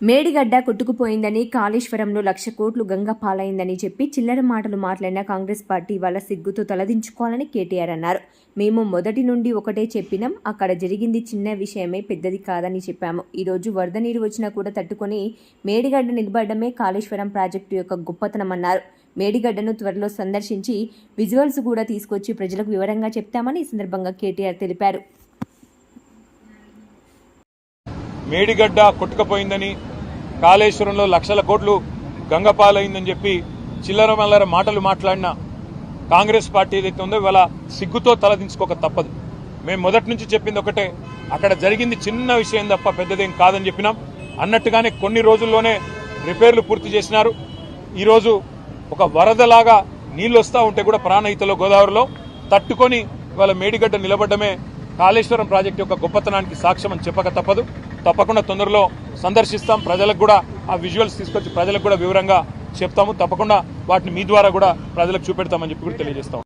మేడిగడ్డ కొట్టుకుపోయిందని కాళేశ్వరంలో లక్ష కోట్లు గంగ పాలైందని చెప్పి చిల్లర మాటలు మాట్లాడిన కాంగ్రెస్ పార్టీ వాళ్ళ సిగ్గుతో తలదించుకోవాలని కేటీఆర్ అన్నారు. మేము మొదటి నుండి ఒకటే చెప్పినాం అక్కడ జరిగింది చిన్న విషయమే పెద్దది కాదని చెప్పాము. ఈరోజు వరద నీరు వచ్చినా కూడా తట్టుకొని మేడిగడ్డ నిలబడమే కాళేశ్వరం ప్రాజెక్టు యొక్క గొప్పతనమన్నారు మేడిగడ్డను త్వరలో సందర్శించి విజువల్స్ కూడా తీసుకొచ్చి ప్రజలకు వివరంగా చెప్తామని ఈ సందర్భంగా కేటీఆర్ తెలిపారు. మేడిగడ్డ కొట్టుకపోయిందని కాళేశ్వరంలో లక్షల కోట్లు గంగపాలైందని చెప్పి చిల్లర మల్లర మాటలు మాట్లాడిన కాంగ్రెస్ పార్టీ ఏదైతే ఉందో ఇవాళ సిగ్గుతో తలదించుకోక తప్పదు. మేము మొదటి నుంచి చెప్పింది ఒకటే అక్కడ జరిగింది చిన్న విషయం తప్ప పెద్దదేం కాదని చెప్పినాం. అన్నట్టుగానే కొన్ని రోజుల్లోనే రిపేర్లు పూర్తి చేసినారు. ఈరోజు ఒక వరదలాగా నీళ్ళు వస్తూ ఉంటే కూడా ప్రాణహితలో గోదావరిలో తట్టుకొని ఇవాళ మేడిగడ్డ నిలబడ్డమే కాళేశ్వరం ప్రాజెక్టు యొక్క గొప్పతనానికి సాక్ష్యం అని చెప్పక తప్పదు. తప్పకుండా తొందరలో సందర్శిస్తాం. ప్రజలకు కూడా ఆ విజువల్స్ తీసుకొచ్చి ప్రజలకు కూడా వివరంగా చెప్తాము. తప్పకుండా వాటిని మీ ద్వారా కూడా ప్రజలకు చూపెడతామని చెప్పి కూడా తెలియజేస్తాం.